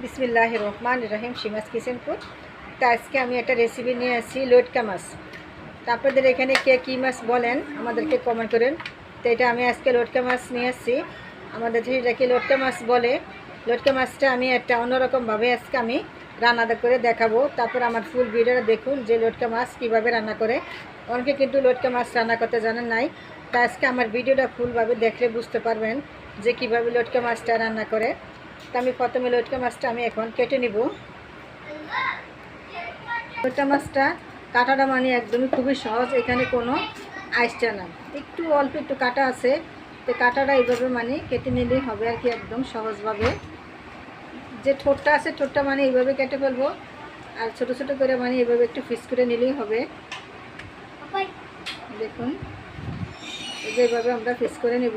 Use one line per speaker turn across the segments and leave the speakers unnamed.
বিসমিল্লাহ রহমান রহিম সিমাস কিচেনপুর। তা আজকে আমি একটা রেসিপি নিয়ে আসছি, লোটকা মাছ। তো আপনাদের এখানে কে কী মাছ বলেন, আমাদেরকে কমেন্ট করেন। তো এটা আমি আজকে লটকা মাছ নিয়ে আসছি। আমাদের এটাকে লোটকা মাছ বলে, লটকা মাছটা আমি একটা অন্যরকমভাবে আজকে আমি রান্না করে দেখাবো। তারপর আমার ফুল ভিডিওটা দেখুন যে লটকা মাছ কীভাবে রান্না করে। অনেকে কিন্তু লটকা মাছ রান্না করতে জানেন নাই। তা আজকে আমার ভিডিওটা ফুলভাবে দেখলে বুঝতে পারবেন যে কীভাবে লটকা মাছটা রান্না করে। তো আমি প্রথমে লটকা মাছটা আমি এখন কেটে নিব। লটকা মাছটা কাটাটা মানে একদমই খুবই সহজ এখানে কোনো আইসটা না একটু অল্প একটু কাটা আছে তো কাটাটা এইভাবে মানে কেটে নিলেই হবে আর কি একদম সহজভাবে। যে ঠোঁটটা আছে ঠোঁটটা মানে এইভাবে কেটে ফেলব আর ছোট ছোট করে মানে এইভাবে একটু ফিস করে নিলেই হবে। দেখুন এই এইভাবে আমরা ফিস করে নেব।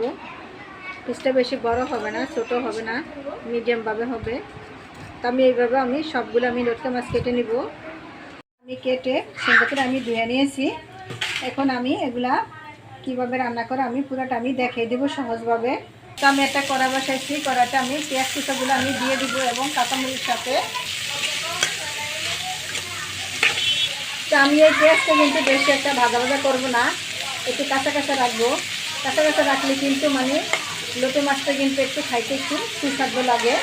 পিসটা বেশি বড় হবে না, ছোট হবে না মিডিয়ামভাবে হবে। তো আমি এইভাবে আমি সবগুলো আমি লটকা মাছ কেটে নিব। আমি কেটে সুন্দর করে আমি ধুয়ে নিয়েছি। এখন আমি এগুলা কীভাবে রান্না করে আমি পুরোটা আমি দেখিয়ে দেবো সহজভাবে। তো আমি একটা কড়া বসাইছি কড়াটা আমি পেঁয়াজ কুচাগুলো আমি দিয়ে দিব এবং কাঁচামরিচ সাথে। তো আমি এই পেঁয়াজটা কিন্তু বেশি একটা ভাজা ভাজা করব না, একটু কাঁচা কাঁচা রাখব। কাঁচা কাঁচা রাখলে কিন্তু মানে লোটে মাছটা কিন্তু একটু খাইতে একটু সুস্বাদু লাগে।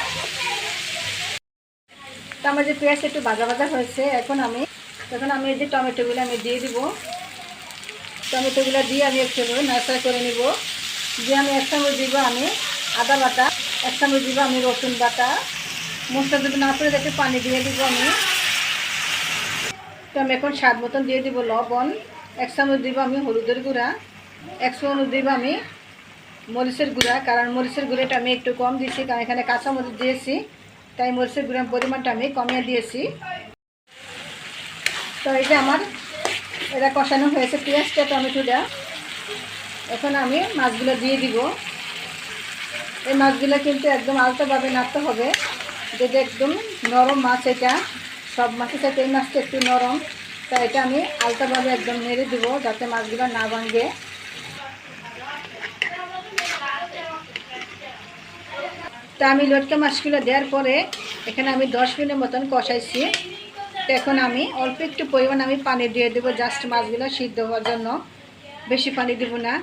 তো আমার যে পেঁয়াজ একটু ভাজা ভাজা হয়েছে, এখন আমি এখন আমি এই যে টমেটোগুলো আমি দিয়ে দিব। টমেটোগুলো দিয়ে আমি একটু নাড়াচাড়া করে নিব। দিয়ে আমি এক চামচ দিব আমি আদা বাটা, এক চামচ দিব আমি রসুন বাটা। মশলা যদি না পড়ে একটু পানি দিয়ে দিব আমি। তো আমি এখন স্বাদ মতন দিয়ে দিব লবণ। এক চামচ দিব আমি হলুদের গুঁড়া। এক চামচ দিব আমি মরিচের গুঁড়া, কারণ মরিচের গুঁড়োটা আমি একটু কম দিয়েছি, কারণ এখানে কাঁচা মরিচ দিয়েছি, তাই মরিচের গুঁড়ার পরিমাণটা আমি কমিয়ে দিয়েছি। তো এটা আমার, এটা কষানো হয়েছে পেঁয়াজটা, টমেটোটা। এখন আমি মাছগুলো দিয়ে দিব। এই মাছগুলো কিন্তু একদম আলতোভাবে নাড়তে হবে, যদি একদম নরম মাছ এটা, সব মাছের সাথে এই মাছটা একটু নরম তো এটা আমি আলতোভাবে একদম নেড়ে দেবো, যাতে মাছগুলো না ভাঙবে তা আমি লটকা মাছগুলো দেওয়ার পরে এখানে আমি দশ মিনিটের মতন কষাইছি। এখন আমি অল্প একটু পরিমাণ আমি পানি দিয়ে দেবো জাস্ট মাছগুলো সিদ্ধ হওয়ার জন্য। বেশি পানি দেবো না।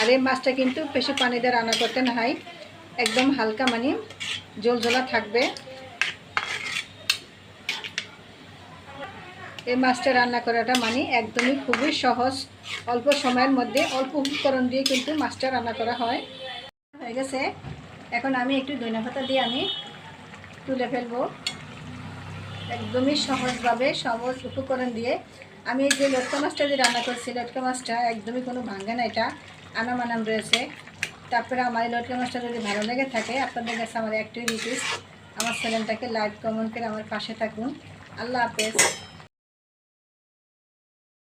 আর এই মাছটা কিন্তু বেশি পানি দিয়ে রান্না করতে না হয়। একদম হালকা মানে জল জলা থাকবে। এই মাছটা রান্না করাটা মানে একদমই খুবই সহজ। অল্প সময়ের মধ্যে অল্প উপকরণ দিয়ে কিন্তু মাছটা রান্না করা হয়। হয়ে গেছে। এখন আমি একটু দইনা পাতা দিয়ে আমি তুলে ফেলব। একদমই সহজভাবে, সহজ উপকরণ দিয়ে। আমি যে লটকা মাছটা যে রান্না করছি, লটকা মাছটা একদমই কোনো ভাঙে না এটা। আনাম আনাম রয়েছে। তারপরে আমার এই লটকা মাছটা যদি ভালো লেগে থাকে, আপনাদের কাছে আমার একটাই রিকোয়েস্ট আমার চ্যানেলটাকে লাইক কমেন্ট করে আমার পাশে থাকুন। আল্লাহ হাফেজ।